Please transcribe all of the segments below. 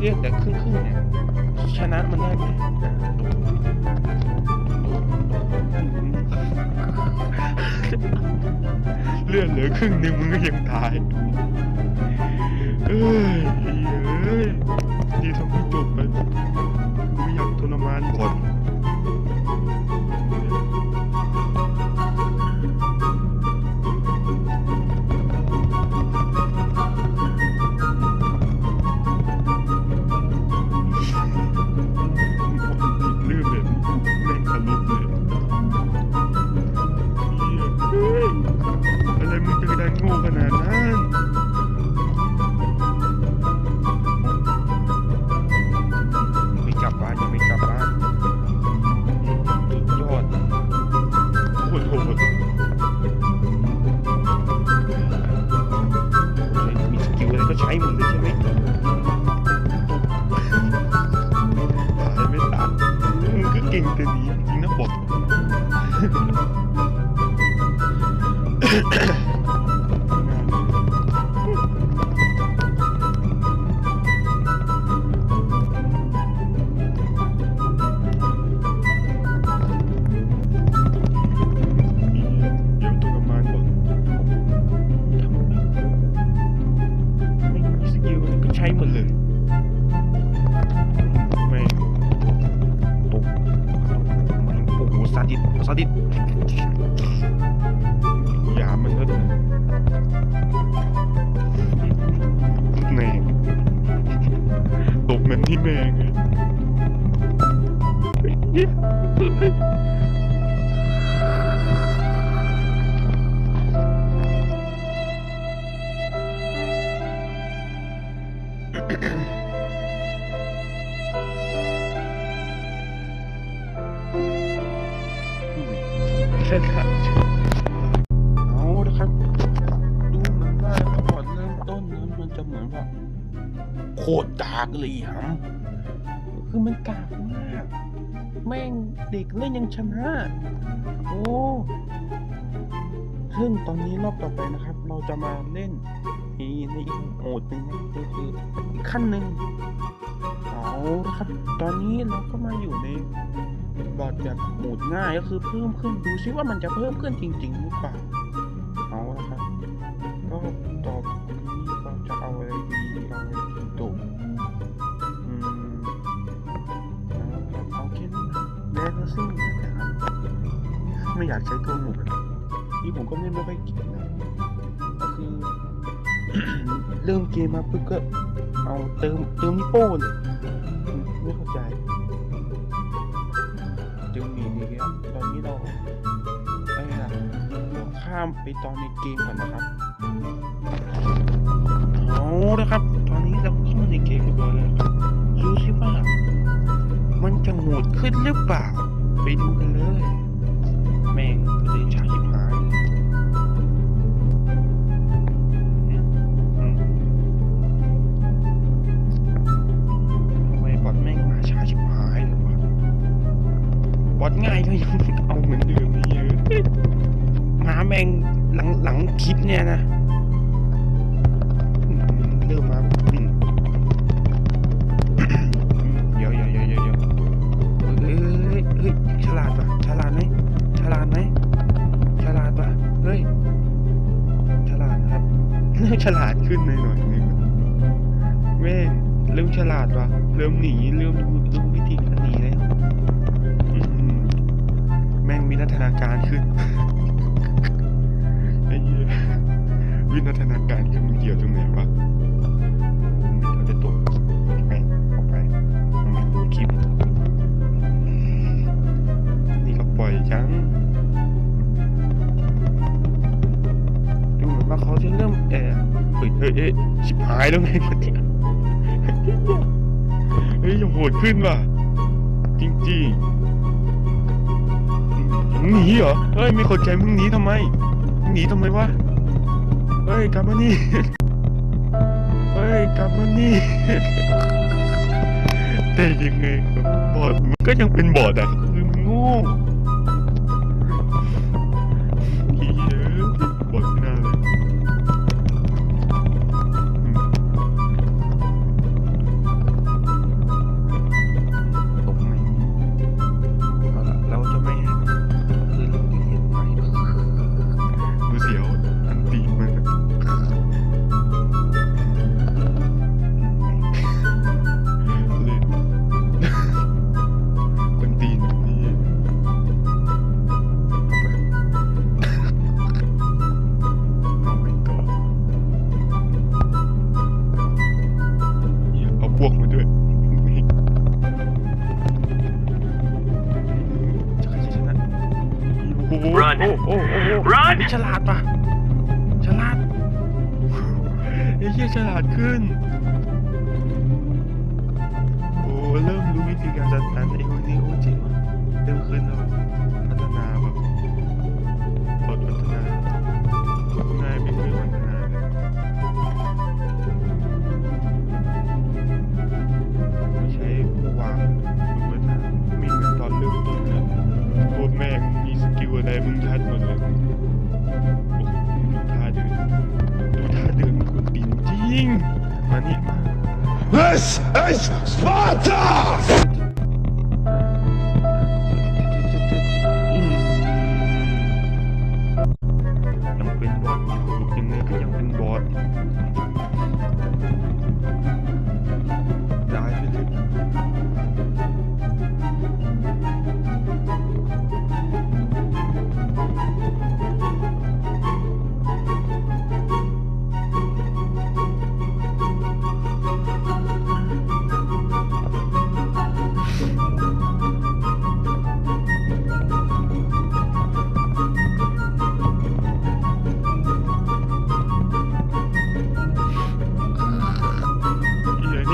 เรียกแต่ครึ่งๆเนี่ยชนะมันได้ไหม ลือดเหลือครึ่งหนึ่งมึงก็ยังตายเอ้ยเอ้ยดีทำให้จบไป ใช้มึงด้วยใช่ไหมตายไม่ตายมึงก็เก่งแต่ดีจริงนะบอท เช่นกันเอาละครับ ดูเหมือนว่าตอนเริ่ต้นน้นมันจะเหมือนแบบโคตรดากเลยอะคือมันกากมาก แม่งเด็กเล่นยังชนะ โอ้ซึ่งตอนนี้รอบต่อไปนะครับ เราจะมาเล่นอีในอีกโหมดหนึ่งก็คืออีกขั้นหนึ่งเอาละครับ ตอนนี้เราก็มาอยู่ในบอร์ดแบบโหมดง่ายก็คือเพิ่มขึ้นดูซิว่ามันจะเพิ่มขึ้นจริง ๆ หรือเปล่า เริ่มเกมมาปุ๊บก็เอาเติมเติมนิโป้เลยไม่เข้าใจเติมมีนี่ครับตอนนี้เราไอ้อะเราข้ามไปตอนในเกมก่อนนะครับเอาละครับ ตอนนี้เราเข้ามาในเกมเรียบร้อยครับดูสิว่ามันจะโหดขึ้นหรือเปล่า ไปดูกันเลย แม่งเลยช้าชิบหาย อดง่ายก็ยังเอาเหมือนเดิมเยอะมาแม่งหลังหลังคลิปเนี่ยนะ เฮ้ยชิบหายแล้วไงคนเนี่ยเฮ้ยยังโหดขึ้นว่ะ จริงๆมึงหนีเหรอเฮ้ยไม่เข้าใจมึงหนีทำไมมึงหนีทำไมวะเฮ้ยกลับมานี่เฮ้ยกลับมานี่แต่ยังไงบอดมันก็ยังเป็นบอดอะคือมันโง่ โอ้โห Run โอ้โหโอ้โห Run ฉลาดปะฉลาดไอ้เหี้ยฉลาดขึ้น โอ้เริ่มรู้วิธีการจัดการไอ้คนนี้โอ้จริงว่ะเริ่มขึ้นแล้ว อะไรมึงชัดหมดเลยโอ้โหดูท่าเดินดูท่าเดินกูตีนจริงมานี่มา This is Sparta! ยัง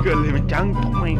이걸 내면 짱통망이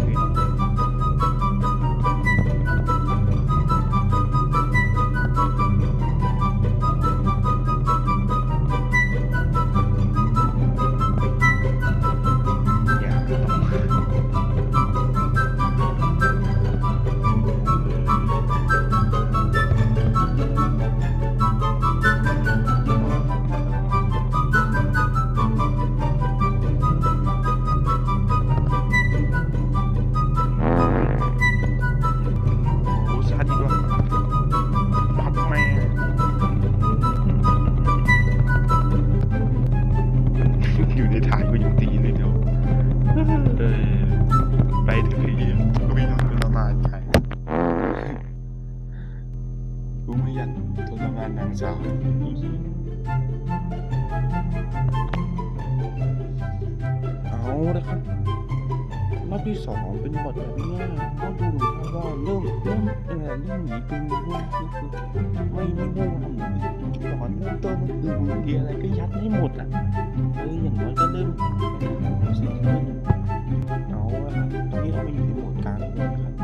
ที่ไม่อยู่ในโหมดกลางด้วยนะครับ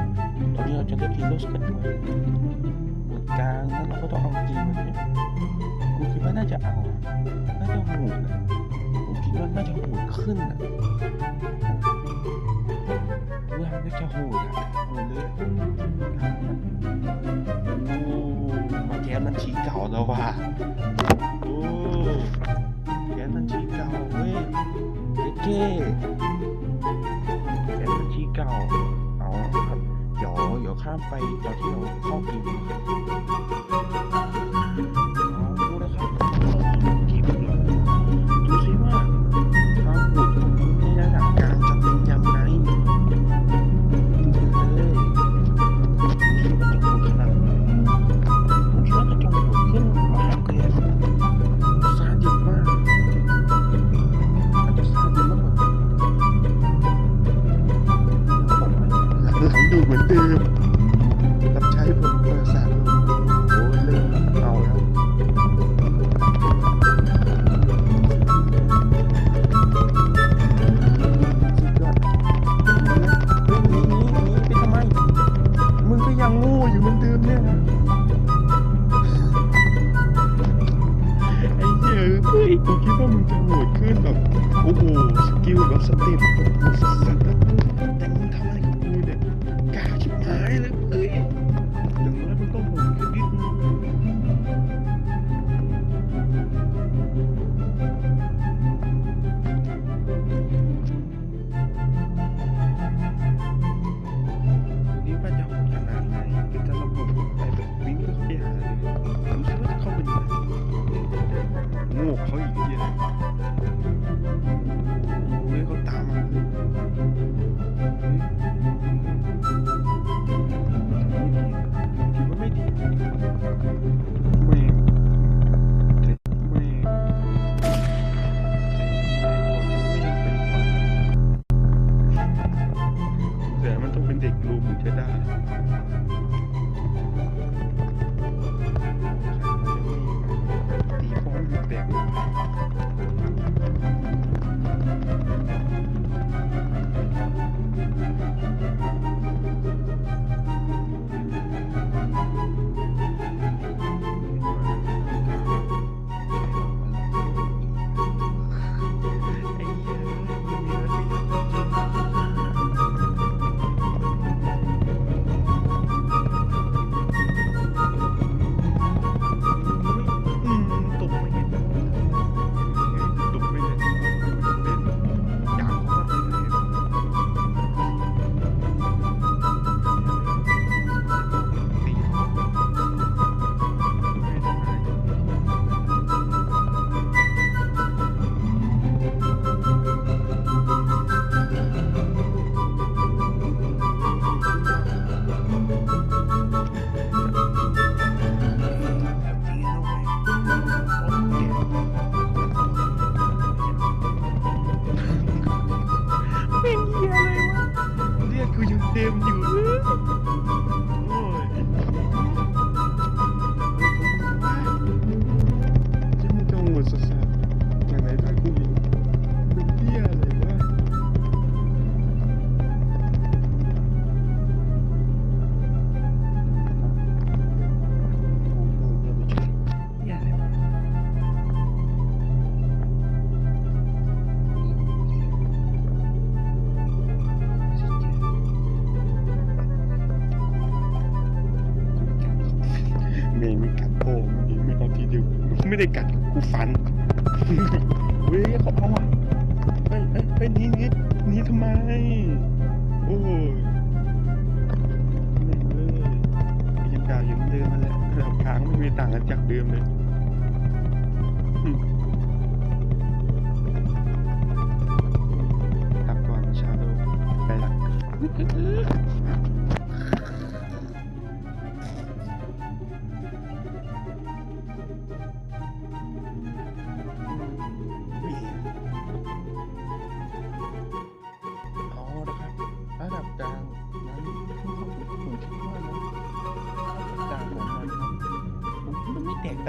ตอนนี้เราจะเลือกทีโรสกันด้วยโหมดกลางนั้นเราก็ต้องเอาจีนมาเนี่ยกูคิดว่าน่าจะเอา น่าจะโหดนะกูคิดว่าน่าจะโหดขึ้นนะว่าน่าจะโหดนะโหดเลยโอ้มาแก้มันชีเก่าแล้วว่ะโอ้แก้มันชีเก่าเว้ยเจ๊ ไปเอนที่เราเข้าปีู่เหมือนเดิมเนี่ยไอ้เหี้ยเฮ้ยกูคิดว่ามึงจะโหดขึ้นแบบโอ้โหสกิลแบบสต็ปสเต็ป ไม่ได้กัดกูฝันเว้ยขอเอาอะเฮ้ยเฮ้ยนี่นี่นี่ทำไม โอ้ยไม่เลยยังด่ายังเดิมมาแล้ยแบค้างไม่มีต่างกันจากเดิมเลยรับก่อนชาโลไปละ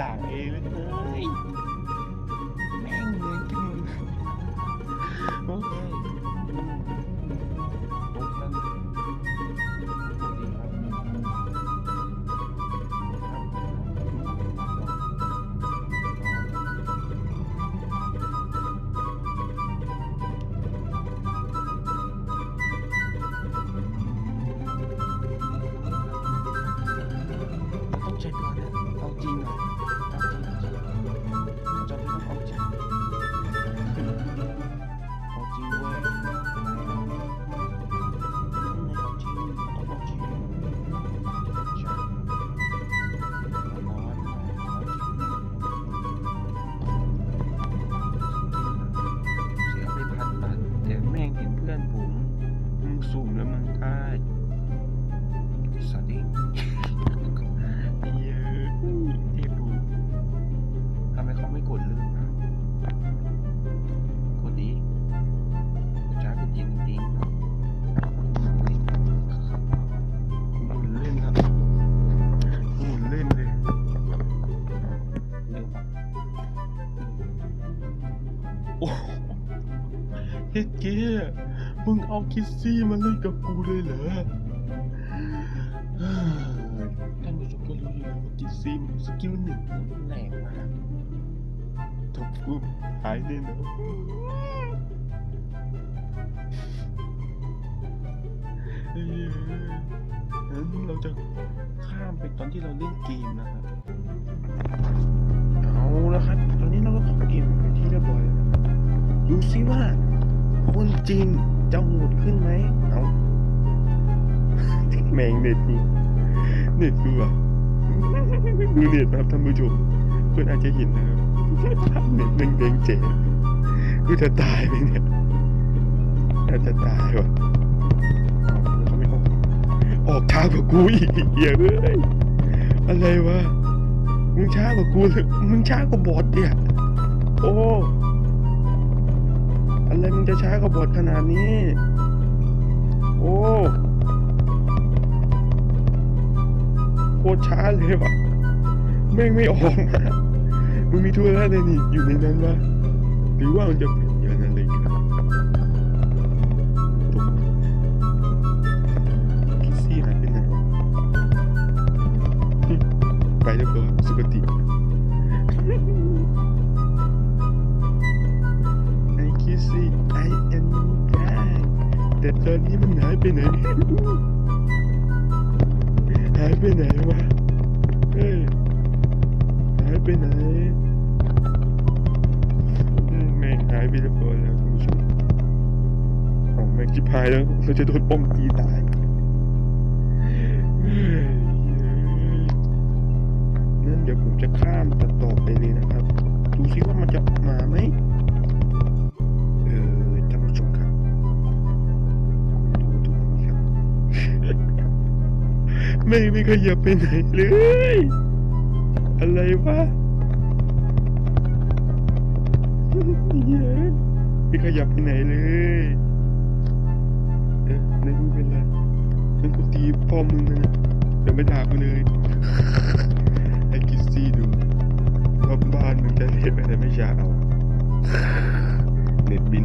ตกต่าง มึงเอาคิสซี่มาเล่นกับกูเลยเหรอเฮ้ยท่านผู้ชมก็รู้อยู่แล้วว่าคิสซี่มันสกิลหนึ่งมันแรงมากจบปุ๊บหายแน่นอนเอ้ยงั้นเราจะข้ามไปตอนที่เราเล่นเกมนะครับ เอาแล้วครับ ตอนนี้เราก็เข้าเกมไปที่เรียบร้อยแล้วดูซิว่าคนจีน จะโหดขึ้นไหมเอาแมงเน็ตกูเน็ตกูอะดูเน็ตนะครับท่านผู้ชมเพื่อนอาจจะเห็นนะครับเน็ตแม่งแดงเจ๋กูจะตายไหมเนี่ยน่าจะตายว่ะเอาไม่ออกออกช้ากว่ากูอีกเหี้ยเอ้ยอะไรวะมึงช้ากว่ากูเลยมึงช้ากว่าบอทเนี่ยโอ้ อะไรมึงจะช้ากว่าบทขนาดนี้ โอ้โคตรช้าเลยว่ะแม่งไม่ออกมามึงมีทัวแล้วเลยนี่อยู่ในนั้นวะหรือว่ามันจะเป็นอย่างนั้นเลยครับตกคิดซี่หายไปไหนวะไปแล้วก็สุคติ แต่ตอนนี้มันหายไปไหน หายไปไหนวะ เฮ้ย หายไปไหนเฮ้ยแม่งหายไปเรียบร้อแล้วคุณผู้ชมเอาแม่งจิบหายแล้วเราจะโดนป้อมตีตายเฮ้ยงั้นเดี๋ยวผมจะข้ามตัดต่อไปเลยนะครับ ดูซิว่ามันจะมาไหม ไม่ไม่ขยับไปไหนเลย อะไรวะเย้ไม่ขยับไปไหนเลยเอ๊ะไม่รู้เป็นไรมันกูตีป้อมมึงนะเดี๋ยวไม่ด่ากูเลยไอ้กิสซี่ดูรอบบ้านมึงจะเห็นอะไรไม่ช้าเอาเน็ตบิน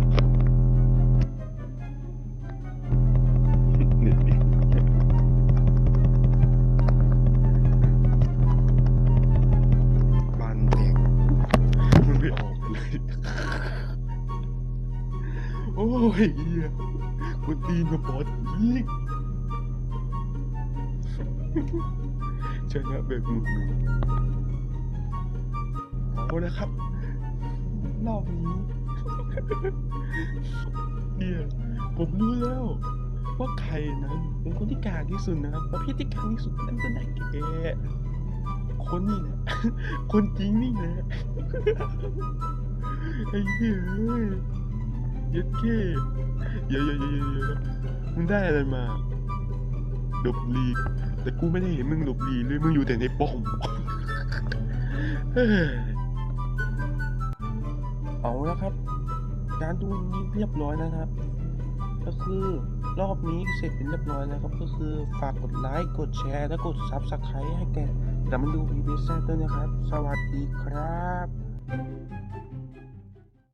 คนตีนกับบอสอีกชนะแบบหนุ่มๆเอาละครับ รอบนี้เฮียผมรู้แล้วว่าใครนั้นเป็นคนที่กลางที่สุดนะครับประเภทที่กางที่สุดนั่นก็ได้แก่คนนี่แหละคนจริงนี่แหละไอ้เหี้ย ยัดเก้อย่าอย่าอย่าอย่าอย่ามึงได้อะไรมาหลบหลีกแต่กูไม่ได้เห็นมึงหลบหลีกเลยมึงอยู่แต่ในป้อมเอาละครับ การดูนี้เรียบร้อยแล้วนะครับ ก็คือรอบนี้เสร็จเป็นเรียบร้อยแล้วครับ ก็คือฝากกดไลค์กดแชร์และกด Subscribe ให้แกดัมดูพีบีเซด้วยนะครับ สวัสดีครับ